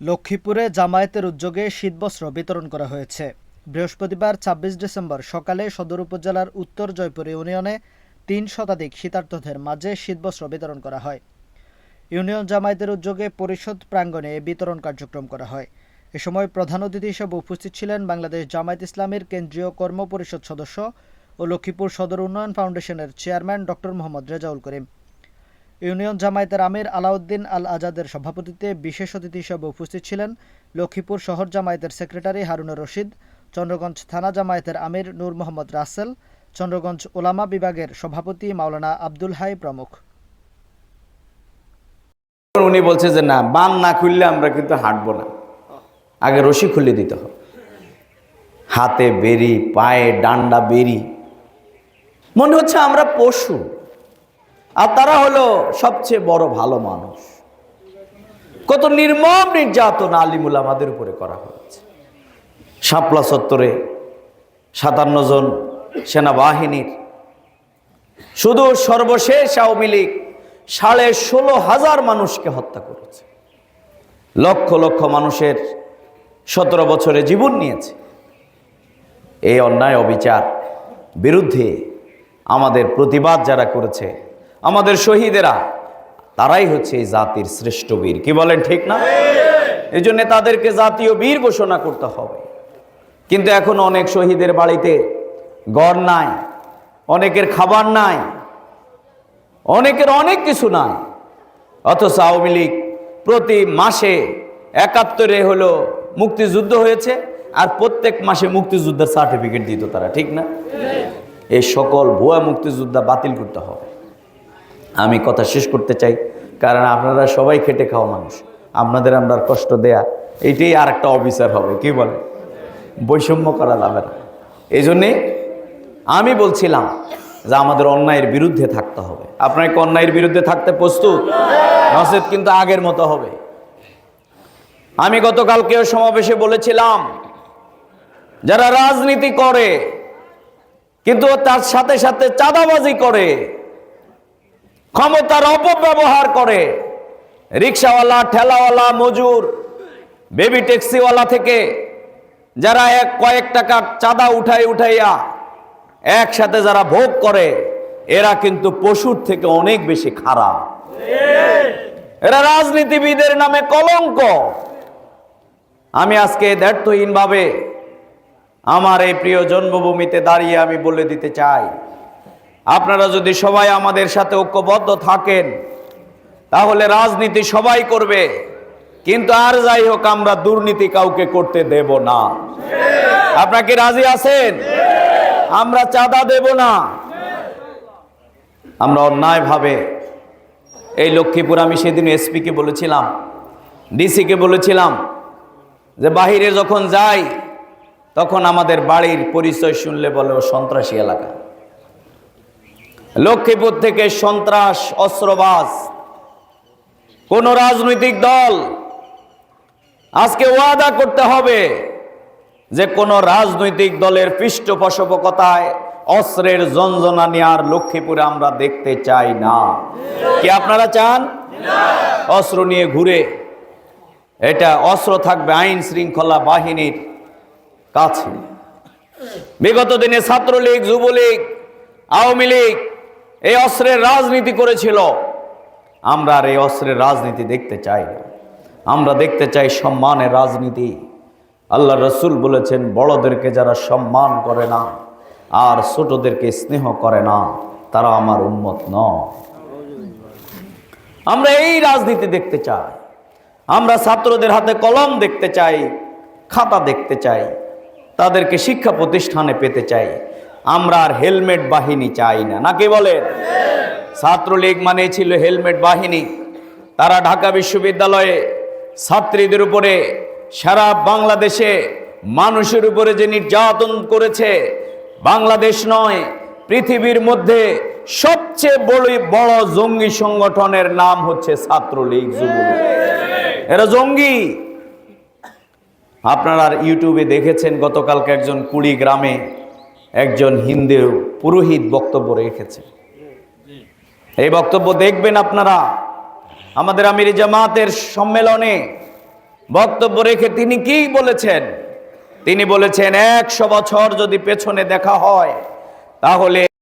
লক্ষ্মীপুরে জামায়াতের উদ্যোগে শীতবস্ত্র বিতরণ করা হয়েছে। বৃহস্পতিবার ছাব্বিশ ডিসেম্বর সকালে সদর উপজেলার উত্তর জয়পুর ইউনিয়নে তিন শতাধিক শীতার্থদের মাঝে শীতবস্ত্র বিতরণ করা হয়। ইউনিয়ন জামায়াতের উদ্যোগে পরিষদ প্রাঙ্গণে বিতরণ কার্যক্রম করা হয়। এ সময় প্রধান অতিথি হিসেবে উপস্থিত ছিলেন বাংলাদেশ জামায়াত ইসলামের কেন্দ্রীয় কর্ম পরিষদ সদস্য ও লক্ষ্মীপুর সদর উন্নয়ন ফাউন্ডেশনের chairman doctor Mohammad Rezaul Karim. Union জামায়াতের আমির আলাউদ্দিন আল আজাদের সভাপতিত্বে বিশেষ অতিথি হিসেবে উপস্থিত ছিলেন লক্ষ্মীপুর শহর জামায়াতের সেক্রেটারি হারুনুর রশিদ, চন্দ্রগঞ্জ থানা জামায়াতের আমির নূর মোহাম্মদ রাসেল, চন্দ্রগঞ্জ ওলামা বিভাগের সভাপতি মাওলানা আব্দুল হাই প্রমুখ। উনি বলছে যে, না, বান না খুললে আমরা কিন্তু হাঁটবো না। আগে রশি খুলে দিতে হবে। হাতে বেরি, পায়ে ডান্ডা বেরি। মনে হচ্ছে আমরা পশু। আর তারা হলো সবচেয়ে বড় ভালো মানুষ। কত নির্মম নির্যাতন আলিমুল আমাদের উপরে করা হয়েছে। শাপলা চত্বরে সাতান্ন জন সেনাবাহিনীর, শুধু সর্বশেষ আওয়ামী লীগ সাড়ে ষোলো হাজার মানুষকে হত্যা করেছে। লক্ষ লক্ষ মানুষের সতেরো বছরে জীবন নিয়েছে। এই অন্যায় অবিচার বিরুদ্ধে আমাদের প্রতিবাদ যারা করেছে আমাদের শহীদেরা, তারাই হচ্ছে এই জাতির শ্রেষ্ঠ বীর। কি বলেন ঠিক না? এই জন্য তাদেরকে জাতীয় বীর ঘোষণা করতে হবে। কিন্তু এখন অনেক শহীদের বাড়িতে গড় নাই, অনেকের খাবার নাই, অনেকের অনেক কিছু নাই। অথচ আওয়ামী লীগ প্রতি মাসে একাত্তরে হলো মুক্তিযুদ্ধ হয়েছে আর প্রত্যেক মাসে মুক্তিযুদ্ধের সার্টিফিকেট দিত তারা, ঠিক না? এই সকল ভুয়া মুক্তিযোদ্ধা বাতিল করতে হবে। আমি কথা শেষ করতে চাই, কারণ আপনারা সবাই খেটে খাওয়া মানুষ। আপনাদের আমরা কষ্ট দেয়া এইটাই আর একটা অফিসার হবে, কি বলে? বৈষম্য করা যাবে না। এই জন্যে আমি বলছিলাম যে আমাদের অন্যায়ের বিরুদ্ধে থাকতে হবে। আপনার কি অন্যায়ের বিরুদ্ধে থাকতে প্রস্তুত? নসেদ কিন্তু আগের মতো হবে। আমি গতকালকেও সমাবেশে বলেছিলাম, যারা রাজনীতি করে, কিন্তু তার সাথে সাথে চাঁদাবাজি করে ক্ষমতার অপব্যবহার করে। রিক্সাওয়ালা, ঠেলাওয়ালা, মজুর, বেবি ট্যাক্সিওয়ালা থেকে যারা এক কয়েক টাকা চাঁদা উঠাই উঠাইয়া একসাথে যারা ভোগ করে, এরা কিন্তু পশুর থেকে অনেক বেশি খারাপ। এরা রাজনীতিবিদের নামে কলঙ্ক। আমি আজকে দ্ব্যর্থহীনভাবে আমার এই প্রিয় জন্মভূমিতে দাঁড়িয়ে আমি বলে দিতে চাই আপনারা যদি সবাই আমাদের সাথে ঐক্যবদ্ধ থাকেন, তাহলে রাজনীতি সবাই করবে। কিন্তু আর যাই হোক, আমরা দুর্নীতি কাউকে করতে দেব না। আপনারা কি রাজি আছেন? আমরা চাঁদা দেব না। আমরা অন্যায়ভাবে, এই লক্ষ্মীপুর আমি সেদিন এসপিকে বলেছিলাম ডিসিকে বলেছিলাম যে বাহিরে যখন যাই, তখন আমাদের বাড়ির পরিচয় শুনলে বলে ও সন্ত্রাসী এলাকা। লক্ষ্মীপুর থেকে সন্ত্রাস, অস্ত্রবাজ। কোন রাজনৈতিক দল আজকে ওয়াদা করতে হবে যে কোন রাজনৈতিক দলের পৃষ্ঠপোষকতায় অস্ত্রের জঞ্জনা নেওয়ার লক্ষ্মীপুরে আমরা দেখতে চাই না। কি আপনারা চান? অস্ত্র নিয়ে ঘুরে। এটা অস্ত্র থাকবে আইন শৃঙ্খলা বাহিনীর কাছে। বিগত দিনে ছাত্রলীগ, যুবলীগ, আওয়ামী লীগ এই অস্ত্রের রাজনীতি করেছিল। আমরা আর এই অস্ত্রের রাজনীতি দেখতে চাই না। আমরা দেখতে চাই সম্মানের রাজনীতি। আল্লাহ রসুল বলেছেন, বড়দেরকে যারা সম্মান করে না, আর ছোটদেরকে স্নেহ করে না, তারা আমার উন্মত ন আমরা এই রাজনীতি দেখতে চাই। আমরা ছাত্রদের হাতে কলম দেখতে চাই, খাতা দেখতে চাই, তাদেরকে শিক্ষা প্রতিষ্ঠানে পেতে চাই। আমরা আর হেলমেট বাহিনী চাই না। নাকি বলেন ছাত্রলীগ মানে ছিল হেলমেট বাহিনী। তারা ঢাকা বিশ্ববিদ্যালয়ে ছাত্রীদের উপরে সারা বাংলাদেশে মানুষের উপরে যে নির্যাতন করেছে, বাংলাদেশ নয়, পৃথিবীর মধ্যে সবচেয়ে বড় বড় জঙ্গি সংগঠনের নাম হচ্ছে ছাত্রলীগ যুবলীগ। এরা জঙ্গি। আপনারা ইউটিউবে দেখেছেন গতকালকে একজন কুড়ি গ্রামে একজন হিন্দু পুরোহিত বক্তব্য রেখেছে। এই বক্তব্য দেখবেন আপনারা। আমাদের আমির জামাতের সম্মেলনে বক্তব্য রেখে তিনি কি বলেছেন? তিনি বলেছেন, একশো বছর যদি পেছনে দেখা হয়, তাহলে